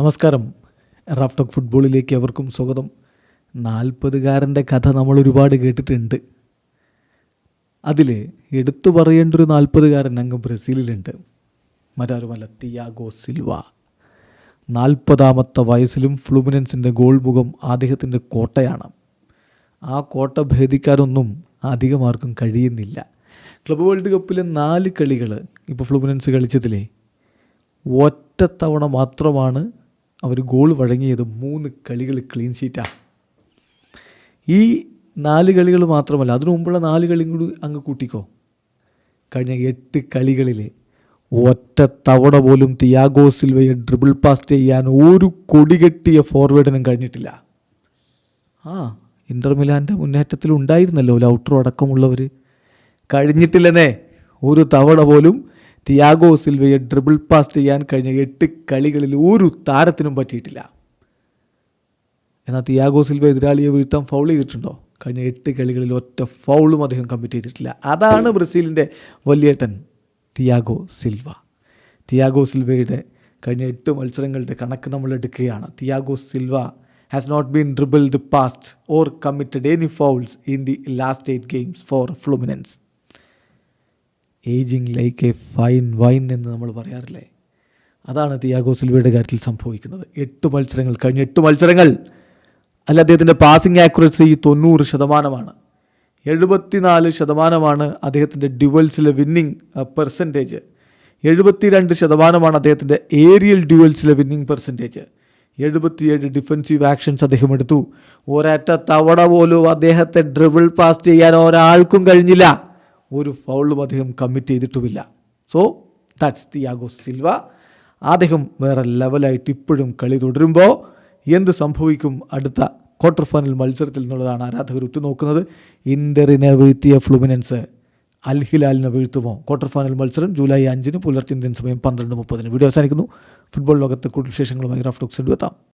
നമസ്കാരം. Raf talk ഫുട്ബോളിലേക്ക് അവർക്കും സ്വാഗതം. നാൽപ്പതുകാരന്റെ കഥ നമ്മൾ ഒരുപാട് കേട്ടിട്ടുണ്ട്. അതിൽ എടുത്തു പറയേണ്ട ഒരു നാൽപ്പതുകാരൻ അങ്ങ് ബ്രസീലിലുണ്ട്. മറ്റാരുമല്ല തിയാഗോ സിൽവ. നാൽപ്പതാമത്തെ വയസ്സിലും ഫ്ലുമിനൻസിന്റെ ഗോൾ മുഖം അദ്ദേഹത്തിന്റെ കോട്ടയാണ്. ആ കോട്ട ഭേദിക്കാനൊന്നും അധികം ആർക്കും കഴിയുന്നില്ല. ക്ലബ് വേൾഡ് കപ്പിലെ നാല് കളികൾ ഇപ്പോൾ ഫ്ലുമിനൻസ് കളിച്ചതിലെ ഒറ്റത്തവണ മാത്രമാണ് അവർ ഗോൾ വഴങ്ങിയത് മൂന്ന് കളികൾ ക്ലീൻ ഷീറ്റാണ് ഈ നാല് കളികൾ മാത്രമല്ല അതിനു മുമ്പുള്ള നാല് കളിയും കൂടി അങ്ങ് കൂട്ടിക്കോ. കഴിഞ്ഞ എട്ട് കളികളിൽ ഒറ്റ തവണ പോലും തിയാഗോ സിൽവയെ ഡ്രിബിൾ പാസ് ചെയ്യാൻ ഒരു കൊടികെട്ടിയ ഫോർവേഡിനും കഴിഞ്ഞിട്ടില്ല. ആ ഇന്റർ മിലാന്റെ മുന്നേറ്റത്തിൽ ഉണ്ടായിരുന്നല്ലോ ലൗട്ടറോ അടക്കമുള്ളവർ കഴിഞ്ഞിട്ടില്ലെന്നേ ഒരു തവണ പോലും തിയാഗോ സിൽവയെ ഡ്രിബിൾ പാസ് ചെയ്യാൻ കഴിഞ്ഞ എട്ട് കളികളിൽ ഒരു താരത്തിനും പറ്റിയിട്ടില്ല. എന്നാൽ തിയാഗോ സിൽവ എതിരാളിയെ വീഴ്ത്താൻ ഫൗൾ ചെയ്തിട്ടുണ്ടോ? കഴിഞ്ഞ എട്ട് കളികളിൽ ഒറ്റ ഫൗളും അദ്ദേഹം കമ്മിറ്റ് ചെയ്തിട്ടില്ല. അതാണ് ബ്രസീലിന്റെ വലിയേട്ടൻ തിയാഗോ സിൽവ. തിയാഗോ സിൽവയുടെ കഴിഞ്ഞ എട്ട് മത്സരങ്ങളുടെ കണക്ക് നമ്മൾ എടുക്കുകയാണ്. Thiago Silva has not been dribbled past or committed any fouls in the last eight games for Fluminense ageing like a fine wine എന്ന് നമ്മൾ പറയാറില്ലേ? അതാണ് തിയാഗോ സിൽവയുടെ കാര്യത്തിൽ സംഭവിക്കുന്നത്. എട്ട് മത്സരങ്ങൾ കഴിഞ്ഞ എട്ട് മത്സരങ്ങൾ അല്ല അദ്ദേഹത്തിന്റെ പാസിംഗ് ആക്യുറസി തൊണ്ണൂറ് ശതമാനമാണ്. എഴുപത്തിനാല് ശതമാനമാണ് അദ്ദേഹത്തിന്റെ ഡ്യുവൽസിലെ വിന്നിങ് പെർസെന്റേജ് എഴുപത്തിരണ്ട് ശതമാനമാണ് അദ്ദേഹത്തിന്റെ ഏരിയൽ ഡ്യുവൽസിലെ വിന്നിങ് പെർസെന്റേജ് എഴുപത്തിയേഴ് ഡിഫൻസീവ് ആക്ഷൻസ് അദ്ദേഹം എടുത്തു. ഒരൊറ്റ തവണ പോലും അദ്ദേഹത്തെ ഡ്രിബിൾ പാസ് ചെയ്യാൻ ഒരാൾക്കും കഴിഞ്ഞില്ല. ഒരു ഫൗളും അദ്ദേഹം കമ്മിറ്റ് ചെയ്തിട്ടുമില്ല. സോ ദാറ്റ്സ് തിയാഗോ സിൽവ അദ്ദേഹം വേറെ ലെവലായിട്ട് ഇപ്പോഴും കളി തുടരുമ്പോൾ എന്ത് സംഭവിക്കും? അടുത്ത ക്വാർട്ടർ ഫൈനൽ മത്സരത്തിൽ എന്നുള്ളതാണ് ആരാധകർ ഉറ്റുനോക്കുന്നത്. ഇന്ററിനെ വീഴ്ത്തിയ ഫ്ലുമിനൻസ് അൽഹിലാലിനെ വീഴ്ത്തുമോ? ക്വാർട്ടർ ഫൈനൽ മത്സരം ജൂലൈ അഞ്ചിന് പുലർച്ചെ ഇന്ത്യൻ സമയം പന്ത്രണ്ട് മുപ്പതിന്. വീഡിയോ അവസാനിക്കുന്നു. ഫുട്ബോൾ ലോകത്തെ കൂടുതൽ വിശേഷങ്ങളുമായി റഫ് ടോക്സ് എത്താം.